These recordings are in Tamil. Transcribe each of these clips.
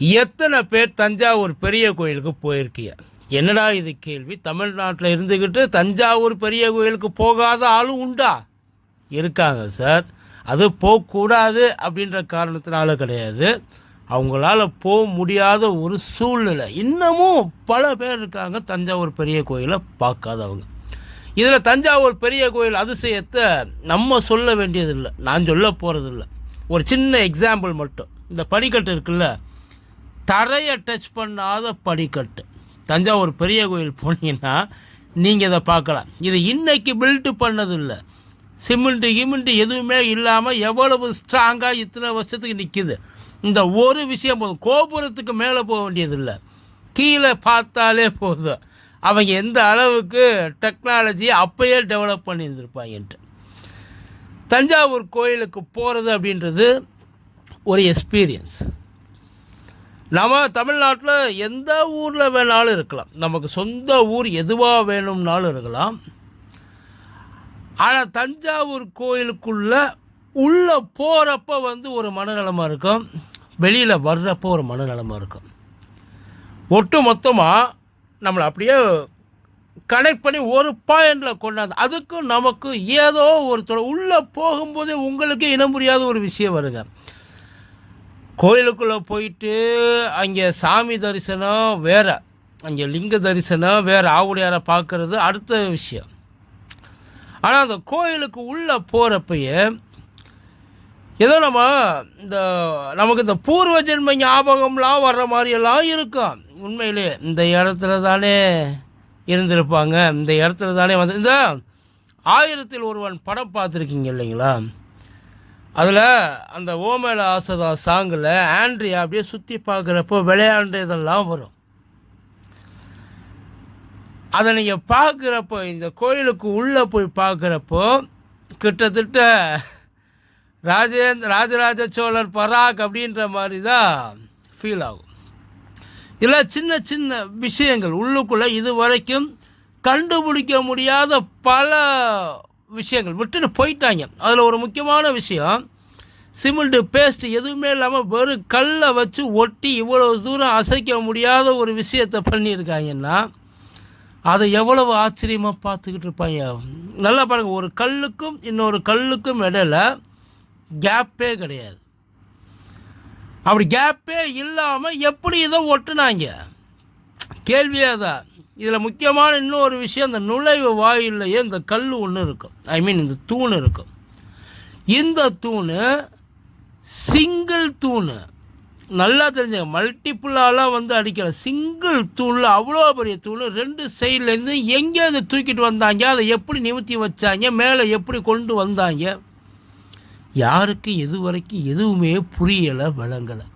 எத்தனை பேர் தஞ்சாவூர் பெரிய கோயிலுக்கு போயிருக்கீங்க என்னடா இது கேள்வி? தமிழ்நாட்டில் இருந்துக்கிட்டு தஞ்சாவூர் பெரிய கோயிலுக்கு போகாத ஆளும் உண்டா? இருக்காங்க சார். அது போகக்கூடாது அப்படின்ற காரணத்தினால கிடையாது. அவங்களால போக முடியாத ஒரு சூழ்நிலை. இன்னமும் பல பேர் இருக்காங்க தஞ்சாவூர் பெரிய கோயிலை பார்க்காதவங்க. இதில் தஞ்சாவூர் பெரிய கோயில் அதிசயத்தை நம்ம சொல்ல வேண்டியதில்லை. நான் சொல்ல போகிறதில்ல ஒரு சின்ன எக்ஸாம்பிள் மட்டும். இந்த படிக்கட்டு இருக்குல்ல? தரையை டச் பண்ணாத படிக்கட்டு. தஞ்சாவூர் பெரிய கோயில் போனீங்கன்னா நீங்கள் இதை பார்க்கலாம். இது இன்னைக்கு பில்ட்டு பண்ணதில்லை. சிமெண்ட்டு கிமெண்ட்டு எதுவுமே இல்லாமல் எவ்வளவு ஸ்ட்ராங்காக இத்தனை வருஷத்துக்கு நிற்கிது இந்த ஒரு விஷயம் போதும். கோபுரத்துக்கு மேலே போக வேண்டியதில்லை. கீழே பார்த்தாலே போதும். அவங்க எந்த அளவுக்கு டெக்னாலஜியை அப்பயே டெவலப் பண்ணியிருந்திருப்பாங்கன்ட்டு தஞ்சாவூர் கோயிலுக்கு போகிறது அப்படின்றது ஒரு எக்ஸ்பீரியன்ஸ் நம்ம தமிழ்நாட்டில் எந்த ஊரில் வேணாலும் இருக்கலாம். நமக்கு சொந்த ஊர் எதுவாக வேணும்னாலும் இருக்கலாம். ஆனால் தஞ்சாவூர் கோயிலுக்குள்ளே உள்ளே போகிறப்ப வந்து ஒரு மனநலமாக இருக்கும். வெளியில் வர்றப்போ ஒரு மனநலமாக இருக்கும். ஒட்டு மொத்தமாக நம்மளை அப்படியே கனெக்ட் பண்ணி ஒரு பாயிண்டில் கொண்டாந்து அதுக்கும் நமக்கும் ஏதோ ஒருத்தர் உள்ளே போகும்போதே உங்களுக்கு இனம் புரியாத ஒரு விஷயம் வருங்க. கோயிலுக்குள்ளே போயிட்டு அங்கே சாமி தரிசனம் வேறு. அங்கே லிங்க தரிசனம் வேறு. ஆவுடையாரை பார்க்குறது அடுத்த விஷயம். ஆனால் அந்த கோயிலுக்கு உள்ளே போகிறப்பயே ஏதோ நம்ம இந்த நமக்கு இந்த பூர்வ ஜென்ம ஞாபகம்லாம் வர்ற மாதிரியெல்லாம் இருக்கும். உண்மையிலே இந்த இடத்துல தானே இருந்திருப்பாங்க. இந்த இடத்துல தானே வந்து இந்த ஆயிரத்தில் ஒருவன் படம் பார்த்துருக்கீங்க இல்லைங்களா? அதில் அந்த ஓமேல ஆசதா சாங்கில் ஆண்ட்ரியா அப்படியே சுற்றி பார்க்குறப்போ விளையாண்டதெல்லாம் வரும். அதை நீங்கள் பார்க்குறப்போ இந்த கோயிலுக்கு உள்ளே போய் பார்க்குறப்போ கிட்டத்தட்ட ராஜேந்திர ராஜராஜ சோழர் பராக் அப்படின்ற மாதிரி தான் ஃபீல் ஆகும். இதில் சின்ன சின்ன விஷயங்கள் உள்ளுக்குள்ளே இது வரைக்கும் கண்டுபிடிக்க முடியாத பல விஷயங்கள் விட்டுட்டு போயிட்டாங்க. அதில் ஒரு முக்கியமான விஷயம் சிமெண்ட்டு பேஸ்ட் எதுவுமே இல்லாமல் வெறும் கல்லை வச்சு ஒட்டி இவ்வளோ தூரம் அசைக்க முடியாத ஒரு விஷயத்தை பண்ணியிருக்காங்கன்னா அதை எவ்வளவு ஆச்சரியமாக பார்த்துக்கிட்டு இருப்பாங்க. நல்லா பாருங்கள் ஒரு கல்லுக்கும் இன்னொரு கல்லுக்கும் இடையில கேப்பே கிடையாது. அப்படி கேப்பே இல்லாமல் எப்படி இதை ஒட்டுனாங்க? கேள்வியே தான் இதில் முக்கியமான இன்னொரு விஷயம் இந்த நுழைவு வாயிலேயே இந்த கல் ஒன்று இருக்கும். ஐ மீன் இந்த தூண் இருக்கும். இந்த தூண் சிங்கிள் தூண். நல்லா தெரிஞ்ச மல்டிப்புளாலாம் வந்து அடிக்கிற சிங்கிள் தூணில் அவ்வளோ பெரிய தூண் ரெண்டு சைட்லேருந்து எங்கே அதை தூக்கிட்டு வந்தாங்க அதை எப்படி நிமித்தி வச்சாங்க மேலே எப்படி கொண்டு வந்தாங்க யாருக்கு எது வரைக்கும் எதுவுமே புரியலை விளங்கலை.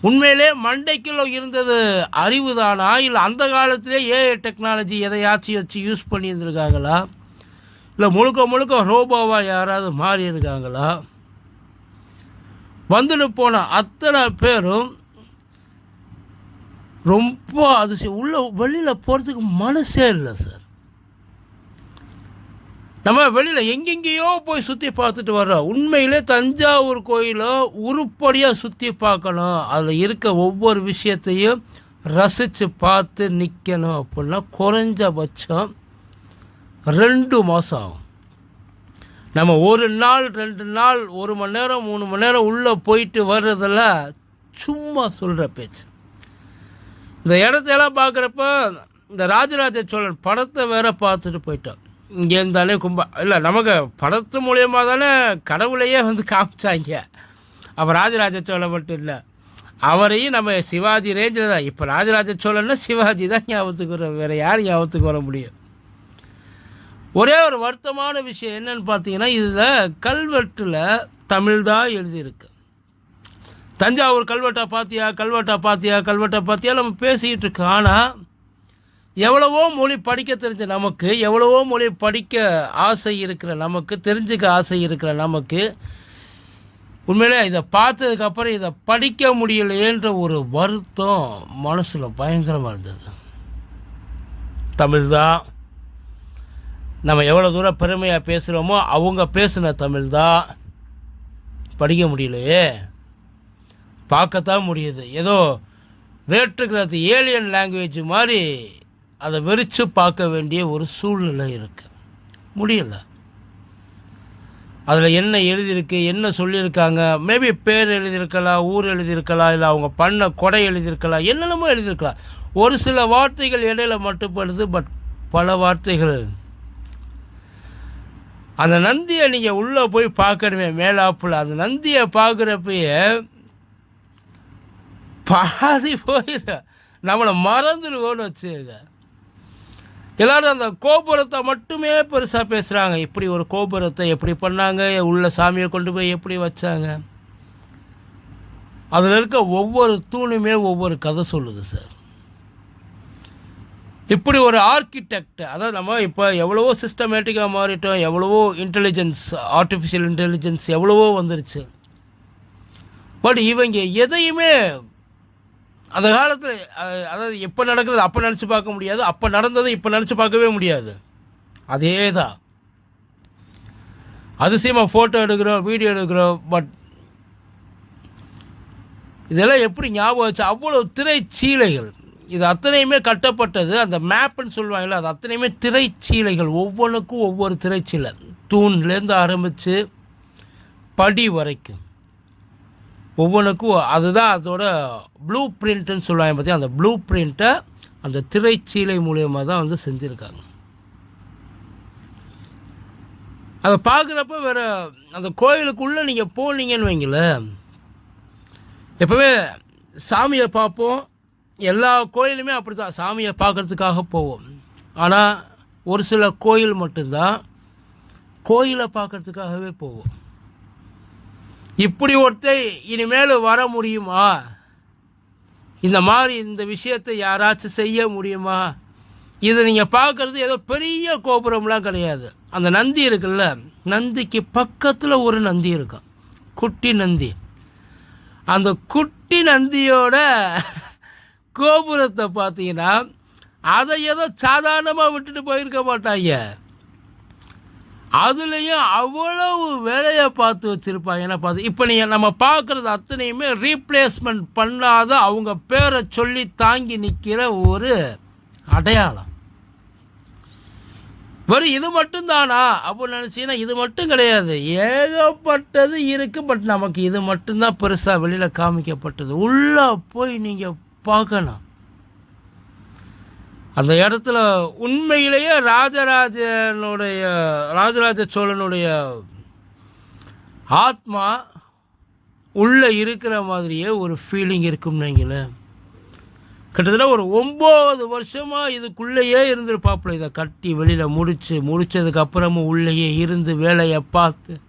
உண்மையிலே மண்டைக்குள்ள இருந்தது அறிவு தானா இல்லை அந்த காலத்திலே ஏஐ டெக்னாலஜி எதையாச்சும் வச்சு யூஸ் பண்ணியிருந்துருக்காங்களா? இல்லை முழுக்க முழுக்க ரோபோவாக யாராவது மாறி இருக்காங்களா வந்துட்டு போன அத்தனை பேரும் ரொம்ப அதிசயம். உள்ள வெளியில் போகிறதுக்கு மனசே இல்லை சார். நம்ம வெளியில் எங்கெங்கேயோ போய் சுற்றி பார்த்துட்டு வர்றோம் உண்மையிலே தஞ்சாவூர் கோயிலை உருப்படியாக சுற்றி பார்க்கணும். அதில் இருக்க ஒவ்வொரு விஷயத்தையும் ரசித்து பார்த்து நிற்கணும் அப்படின்னா குறைஞ்சபட்சம் ரெண்டு மாதம் ஆகும். நம்ம ஒரு நாள் ரெண்டு நாள் ஒரு மணி நேரம் மூணு மணி நேரம் உள்ளே போயிட்டு வர்றதில் சும்மா சொல்கிற பேச்சு. இந்த இடத்தையெல்லாம் பார்க்குறப்ப இந்த ராஜராஜ சோழன் படத்தை வேற பார்த்துட்டு போயிட்டோம் இங்கே இருந்தாலே கும்பா. இல்லை நமக்கு படத்து மூலியமாக தானே கடவுளையே வந்து காமிச்சாங்க. அப்போ ராஜராஜ சோழன் மட்டும் இல்லை. அவரையும் நம்ம சிவாஜி ரேஞ்சில் தான். இப்போ ராஜராஜ சோழன்னா சிவாஜி தான் ஞாபகத்துக்கு வர வேறு யார் ஞாபகத்துக்கு வர முடியும்? ஒரே ஒரு வருத்தமான விஷயம் என்னன்னு பார்த்தீங்கன்னா இதில் கல்வெட்டில் தமிழ் தான் எழுதியிருக்கு. தஞ்சாவூர் கல்வெட்டை பார்த்தியா கல்வெட்டை பார்த்தியா கல்வெட்டை பார்த்தியா நம்ம பேசிக்கிட்டு இருக்கோம். ஆனால் எவ்வளவோ மொழி படிக்க தெரிஞ்ச நமக்கு எவ்வளவோ மொழி படிக்க ஆசை இருக்கிற நமக்கு தெரிஞ்சுக்க ஆசை இருக்கிற நமக்கு உண்மையிலே இதை பார்த்ததுக்கப்புறம் இதை படிக்க முடியலையேன்ற ஒரு வருத்தம் மனசில் பயங்கரமாக இருந்தது. தமிழ் தான் நம்ம எவ்வளோ தூரம் பெருமையாக பேசுகிறோமோ அவங்க பேசின தமிழ் தான் படிக்க முடியலையே. பார்க்கத்தான் முடியுது. ஏதோ வேற்றுக்கிறது ஏலியன் லாங்குவேஜ் மாதிரி அதை வெறிச்சு பார்க்க வேண்டிய ஒரு சூழ்நிலை இருக்குது முடியலை. அதில் என்ன எழுதியிருக்கு என்ன சொல்லியிருக்காங்க மேபி பேர் எழுதியிருக்கலாம் ஊர் எழுதியிருக்கலாம் இல்லை அவங்க பண்ண கொடை எழுதியிருக்கலாம் என்னென்னமோ எழுதியிருக்கலாம். ஒரு சில வார்த்தைகள் இடையில மட்டுப்படுது பட் பல வார்த்தைகள். அந்த நந்தியை நீங்கள் உள்ளே போய் பார்க்கணுமே மேலாப்பில். அந்த நந்தியை பார்க்குறப்பயே பாதி போயிட நம்மளை மறந்துடுவோன்னு வச்சுங்க எல்லாரும் அந்த கோபுரத்தை மட்டுமே பெருசாக பேசுகிறாங்க இப்படி ஒரு கோபுரத்தை எப்படி பண்ணாங்க? உள்ள சாமியை கொண்டு போய் எப்படி வச்சாங்க? அதில் இருக்க ஒவ்வொரு தூணுமே ஒவ்வொரு கதை சொல்லுது சார். இப்படி ஒரு ஆர்கிடெக்ட் அதாவது நம்ம இப்போ எவ்வளவோ சிஸ்டமேட்டிக்காக மாறிட்டோம் எவ்வளவோ இன்டெலிஜென்ஸ் ஆர்டிஃபிஷியல் இன்டெலிஜென்ஸ் எவ்வளவோ வந்துருச்சு. பட் இவங்க எதையுமே அந்த காலத்தில் அதாவது எப்போ நடக்கிறது அப்போ நினச்சி பார்க்க முடியாது. அப்போ நடந்ததை இப்போ நினச்சி பார்க்கவே முடியாது. அதே தான் அதிசயமாக ஃபோட்டோ எடுக்கிறோம் வீடியோ எடுக்கிறோம் பட் இதெல்லாம் எப்படி ஞாபகம் வச்சு அவ்வளோ திரைச்சீலைகள். இது அத்தனையுமே கட்டப்பட்டது. அந்த மேப்புன்னு சொல்லுவாங்கல்ல அது அத்தனையுமே திரைச்சீலைகள். ஒவ்வொன்றுக்கும் ஒவ்வொரு திரைச்சீலை. தூண்லேருந்து ஆரம்பித்து படி வரைக்கும். ஒவ்வொன்றுக்கும் அதுதான் அதோட ப்ளூ பிரிண்ட்டுன்னு சொல்லுவாங்க பார்த்தியா அந்த ப்ளூ பிரிண்ட்டை அந்த திரைச்சீலை மூலியமாக தான் வந்து செஞ்சுருக்காங்க. அதை பார்க்குறப்ப வேறு அந்த கோயிலுக்குள்ளே நீங்கள் போனீங்கன்னு வைங்களேன். எப்போவே சாமியை பார்ப்போம். எல்லா கோயிலுமே அப்படி தான் சாமியை பார்க்குறதுக்காக போவோம். ஆனால் ஒரு சில கோயில் மட்டும்தான் கோயிலை பார்க்குறதுக்காகவே போவோம். இப்படி ஒருத்தர் இனிமேல் வர முடியுமா? இந்த மாதிரி இந்த விஷயத்தை யாராச்சும் செய்ய முடியுமா? இது நீங்கள் பார்க்குறது ஏதோ பெரிய கோபுரம்லாம் கிடையாது. அந்த நந்தி இருக்குல்ல நந்திக்கு பக்கத்தில் ஒரு நந்தி இருக்கும். குட்டி நந்தி. அந்த குட்டி நந்தியோட கோபுரத்தை பார்த்தீங்கன்னா அதை ஏதோ சாதாரணமாக விட்டுட்டு போயிருக்க மாட்டாங்க. அதுலேயும் அவ்வளவு வேலையை பார்த்து வச்சுருப்பாங்க. என்ன பார்த்து இப்போ நீங்கள் நம்ம பார்க்குறது அத்தனையுமே ரீப்ளேஸ்மெண்ட் பண்ணாத அவங்க பேரை சொல்லி தாங்கி நிற்கிற ஒரு அடையாளம். வெறும் இது மட்டும்தானா? அப்படின்னு நினச்சிங்கன்னா இது மட்டும் கிடையாது. ஏகப்பட்டது இருக்குது பட் நமக்கு இது மட்டும்தான் பெருசாக வெளியில் காமிக்கப்பட்டது. உள்ளே போய் நீங்கள் பார்க்கணும். அந்த இடத்துல உண்மையிலேயே ராஜராஜனுடைய ராஜராஜ சோழனுடைய ஆத்மா உள்ளே இருக்கிற மாதிரியே ஒரு ஃபீலிங் இருக்கும்னு வைங்களேன். கிட்டத்தட்ட ஒரு ஒம்பது வருஷமாக இதுக்குள்ளேயே இருந்திருப்பாப்புல. இதை கட்டி வெளியில் முடித்து முடித்ததுக்கப்புறமும் உள்ளேயே இருந்து வேலையை பார்த்து.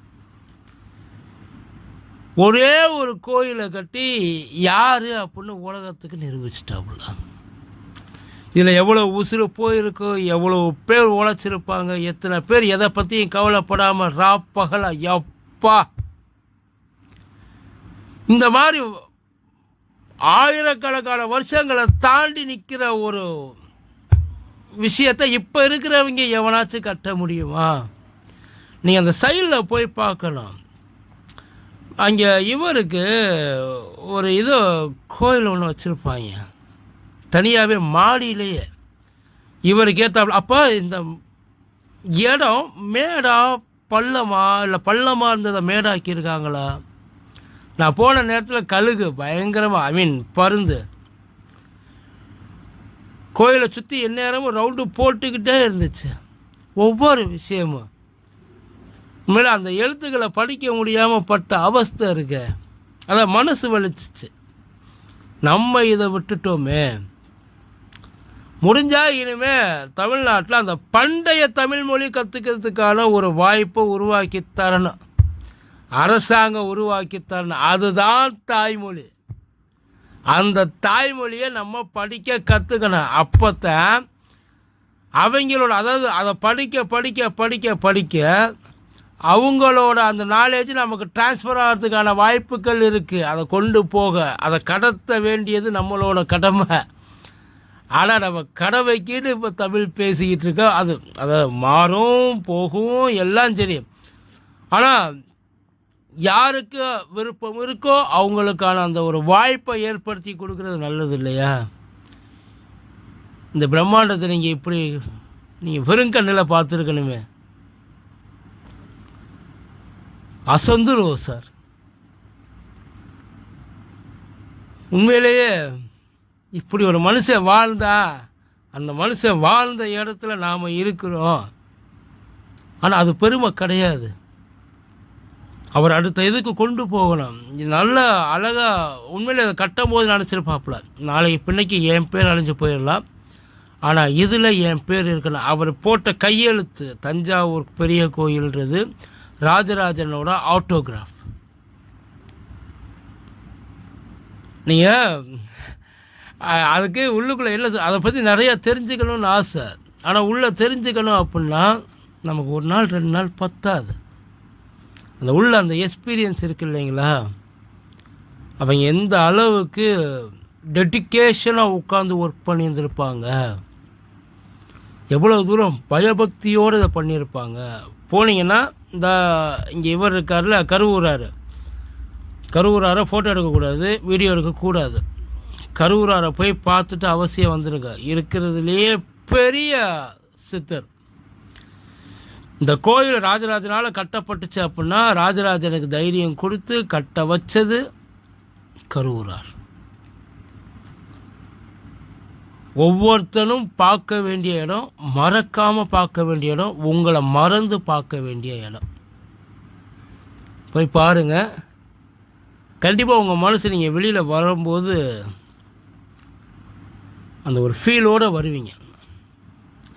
ஒரே ஒரு கோயிலை கட்டி யார் அப்படின்னு உலகத்துக்கு நிரூபிச்சிட்டாப்புல. இதில் எவ்வளோ உசுறு போயிருக்கோ எவ்வளோ பேர் உழைச்சிருப்பாங்க எத்தனை பேர் எதை பற்றியும் கவலைப்படாமல் ரா பகலா எப்பா இந்த மாதிரி ஆயிரக்கணக்கான வருஷங்களை தாண்டி நிற்கிற ஒரு விஷயத்தை இப்போ இருக்கிறவங்க எவனாச்சும் கட்ட முடியுமா? நீங்கள் அந்த சைடில் போய் பார்க்கணும். அங்கே இவருக்கு ஒரு இது கோயில் ஒன்று வச்சுருப்பாங்க. தனியாகவே மாடியிலேயே. இவருக்கு ஏற்றாப்புல அப்போ இந்த இடம் மேடா பள்ளமா இல்லை பள்ளமாக இருந்ததை மேடாக்கியிருக்காங்களா? நான் போன நேரத்தில் கழுகு பயங்கரமாக ஐ மீன் பருந்து. கோயிலை சுற்றி எந்நேரமும் ரவுண்டு போட்டுக்கிட்டே இருந்துச்சு. ஒவ்வொரு விஷயமும். உண்மையில அந்த எழுத்துக்களை படிக்க முடியாமல் பட்ட அவஸ்தை இருக்கு. அதை மனசு வலிச்சிச்சு. நம்ம இதை விட்டுட்டோமே. முடிஞ்சால் இனிமே தமிழ்நாட்டில் அந்த பண்டைய தமிழ் மொழி கற்றுக்கிறதுக்கான ஒரு வாய்ப்பை உருவாக்கி தரணும். அரசாங்கம் உருவாக்கி தரணும். அதுதான் தாய்மொழி. அந்த தாய்மொழியை நம்ம படிக்க கற்றுக்கணும் அப்போத்தான் அவங்களோட அதாவது அதை படிக்க படிக்க படிக்க படிக்க அவங்களோட அந்த நாலேஜ் நமக்கு டிரான்ஸ்ஃபர் ஆகிறதுக்கான வாய்ப்புகள் இருக்குது அதை கொண்டு போக அதை கடத்த வேண்டியது நம்மளோட கடமை. ஆனால் நம்ம கடமைக்குன்னு இப்போ தமிழ் பேசிக்கிட்டு இருக்கோம் அது அதை மாறும் போகும் எல்லாம் சரி ஆனால் யாருக்கு விருப்பம் இருக்கோ அவங்களுக்கான அந்த ஒரு வாய்ப்பை ஏற்படுத்தி கொடுக்குறது நல்லது இல்லையா? இந்த பிரம்மாண்டத்தை நீங்கள் இப்படி நீங்கள் வெறுங்கண்ணில் பார்த்துருக்கணுமே. அசந்துருவோம் சார். உண்மையிலேயே இப்படி ஒரு மனுஷன் வாழ்ந்தா அந்த மனுஷன் வாழ்ந்த இடத்துல நாம் இருக்கிறோம். ஆனால் அது பெருமை கிடையாது. அவர் அடுத்த இதுக்கு கொண்டு போகணும். நல்ல அழகாக உண்மையில் அதை கட்டும் போது நினச்சிருப்பாப்புல. நாளைக்கு பின்னைக்கு என் பேர் அழிஞ்சு போயிடலாம். ஆனால் இதில் என் பேர் இருக்கணும். அவர் போட்ட கையெழுத்து தஞ்சாவூர் பெரிய கோயில்ன்றது ராஜராஜனோட ஆட்டோகிராஃப். நீங்கள் அதுக்கு உள்ளுக்குள்ளே இல்லை அதை பற்றி நிறையா தெரிஞ்சுக்கணும்னு ஆசை. ஆனால் உள்ளே தெரிஞ்சுக்கணும் அப்படின்னா நமக்கு ஒரு நாள் ரெண்டு நாள் பத்தாது. அந்த உள்ள அந்த எக்ஸ்பீரியன்ஸ் இருக்கு இல்லைங்களா? அவங்க எந்த அளவுக்கு டெடிக்கேஷனாக உட்காந்து ஒர்க் பண்ணியிருந்திருப்பாங்க? எவ்வளோ தூரம் பயபக்தியோடு இதை பண்ணியிருப்பாங்க? போனீங்கன்னா இந்த இங்கே இவர் இருக்கார்ல கருவூரார். கருவூராரை ஃபோட்டோ எடுக்கக்கூடாது வீடியோ எடுக்கக்கூடாது. கருவூராரை போய் பார்த்துட்டு அவசியம் வந்துருங்க இருக்கிறதுலையே பெரிய சித்தர். இந்த கோயில் ராஜராஜனால் கட்டப்பட்டுச்சு அப்படின்னா ராஜராஜனுக்கு தைரியம் கொடுத்து கட்ட வச்சது கருவூரார் ஒவ்வொருத்தனும் பார்க்க வேண்டிய இடம் மறக்காமல் பார்க்க வேண்டிய இடம் உங்களை மறந்து பார்க்க வேண்டிய இடம். போய் பாருங்கள் கண்டிப்பாக உங்கள் மனசு நீங்கள் வெளியில் வரும்போது அந்த ஒரு ஃபீலோடு வருவீங்க.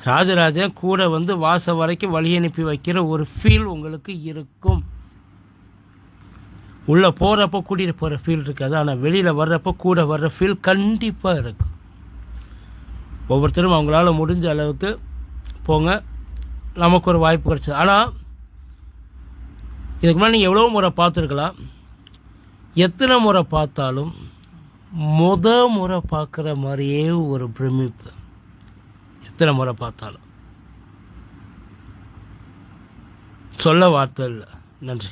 ராஜராஜன் கூட வந்து வாச வரைக்கும் வழி அனுப்பி வைக்கிற ஒரு ஃபீல் உங்களுக்கு இருக்கும். உள்ளே போகிறப்ப கூட்டிகிட்டு போகிற ஃபீல் இருக்காது. ஆனால் வெளியில் வர்றப்போ கூட வர்ற ஃபீல் கண்டிப்பாக இருக்கும். ஒவ்வொருத்தரும் அவங்களால முடிஞ்ச அளவுக்கு போங்க. நமக்கு ஒரு வாய்ப்பு கிடச்சிது. ஆனால் இதுக்கு முன்னாடி நீங்கள் எவ்வளோ முறை பார்த்துருக்கலாம். எத்தனை முறை பார்த்தாலும் முத முறை பார்க்குற மாதிரியே ஒரு பிரமிப்பு. எத்தனை முறை பார்த்தாலும். சொல்ல வார்த்தை இல்லை. நன்றி.